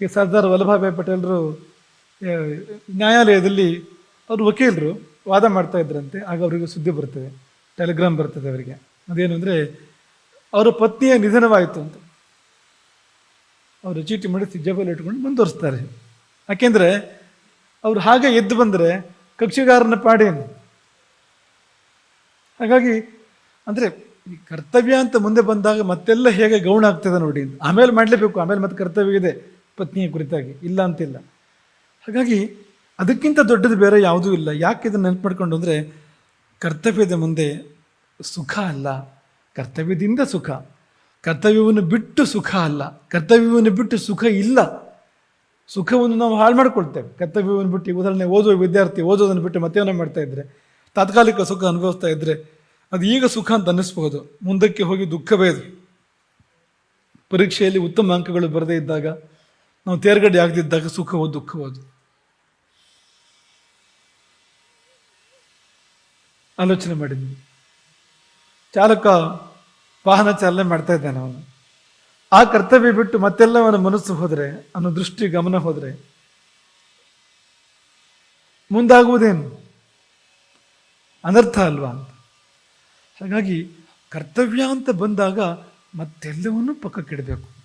ಈ ಸರ್ದಾರ್ ವಲ್ಲಭಾಭಾಯಿ ಪಟೇಲರು ನ್ಯಾಯಾಲಯದಲ್ಲಿ ಅವರು ವಕೀಲರು ವಾದ ಮಾಡ್ತಾ ಇದ್ರಂತೆ. ಆಗ ಅವರಿಗೆ ಸುದ್ದಿ ಬರ್ತದೆ, ಟೆಲಿಗ್ರಾಮ್ ಬರ್ತದೆ ಅವರಿಗೆ. ಅದೇನು ಅಂದರೆ, ಅವರ ಪತ್ನಿಯ ನಿಧನವಾಯಿತು ಅಂತ. ಅವರು ಚೀಟಿ ಮಾಡಿಸಿ ಜಬಲ್ ಇಟ್ಕೊಂಡು ಮುಂದುವರಿಸ್ತಾರೆ. ಯಾಕೆಂದರೆ, ಅವರು ಹಾಗೆ ಎದ್ದು ಬಂದರೆ ಕಕ್ಷಿಗಾರನ ಪಾಡೇನು? ಹಾಗಾಗಿ, ಅಂದರೆ, ಈ ಕರ್ತವ್ಯ ಅಂತ ಮುಂದೆ ಬಂದಾಗ ಮತ್ತೆಲ್ಲ ಹೇಗೆ ಗೌಣ ಆಗ್ತದೆ ನೋಡಿ. ಆಮೇಲೆ ಮಾಡಲೇಬೇಕು, ಆಮೇಲೆ ಮತ್ತೆ ಕರ್ತವ್ಯ ಇದೆ. ಪತ್ನಿಯ ಕುರಿತಾಗಿ. ಇಲ್ಲ ಅಂತಿಲ್ಲ. ಹಾಗಾಗಿ ಅದಕ್ಕಿಂತ ದೊಡ್ಡದು ಬೇರೆ ಯಾವುದೂ ಇಲ್ಲ. ಯಾಕೆ ಇದನ್ನು ನೆನಪು ಮಾಡಿಕೊಂಡು ಅಂದರೆ ಕರ್ತವ್ಯದ ಮುಂದೆ ಸುಖ ಅಲ್ಲ. ಕರ್ತವ್ಯದಿಂದ ಸುಖ. ಕರ್ತವ್ಯವನ್ನು ಬಿಟ್ಟು ಸುಖ ಅಲ್ಲ. ಕರ್ತವ್ಯವನ್ನು ಬಿಟ್ಟು ಸುಖ ಇಲ್ಲ. ಸುಖವನ್ನು ನಾವು ಹಾಳು ಮಾಡಿಕೊಳ್ತೇವೆ. ಕರ್ತವ್ಯವನ್ನು ಬಿಟ್ಟು ಉದಾಹರಣೆ ಓದುವ ವಿದ್ಯಾರ್ಥಿ ಓದೋದನ್ನು ಬಿಟ್ಟು ಮತ್ತೇನೋ ಮಾಡ್ತಾ ಇದ್ದರೆ ತಾತ್ಕಾಲಿಕ ಸುಖ ಅನುಭವಿಸ್ತಾ ಇದ್ದರೆ ಅದು ಈಗ ಸುಖ ಅಂತ ಅನ್ನಿಸ್ಬಹುದು. ಮುಂದಕ್ಕೆ ಹೋಗಿ ದುಃಖವೇ ಅದು ಪರೀಕ್ಷೆಯಲ್ಲಿ ಉತ್ತಮ ಅಂಕಗಳು ಬರದೇ ಇದ್ದಾಗ ನಾವು ತೇರ್ಗಡೆ ಆಗದಿದ್ದಾಗ ಸುಖವೋ ದುಃಖವೋ ಅದು. ಆಲೋಚನೆ ಮಾಡಿದ್ವಿ. ಚಾಲಕ ವಾಹನ ಚಾಲನೆ ಮಾಡ್ತಾ ಇದ್ದಾನೆ ಅವನು. ಆ ಕರ್ತವ್ಯ ಬಿಟ್ಟು ಮತ್ತೆಲ್ಲ ಅವನ ಮನಸ್ಸು ಹೋದರೆ ಅವನ ದೃಷ್ಟಿ ಗಮನ ಹೋದರೆ, ಮುಂದಾಗುವುದೇನು? ಅನರ್ಥ ಅಲ್ವಾ ಅಂತ. ಹಾಗಾಗಿ ಕರ್ತವ್ಯ ಅಂತ ಬಂದಾಗ ಮತ್ತೆಲ್ಲವನ್ನೂ ಪಕ್ಕಕ್ಕಿಡಬೇಕು.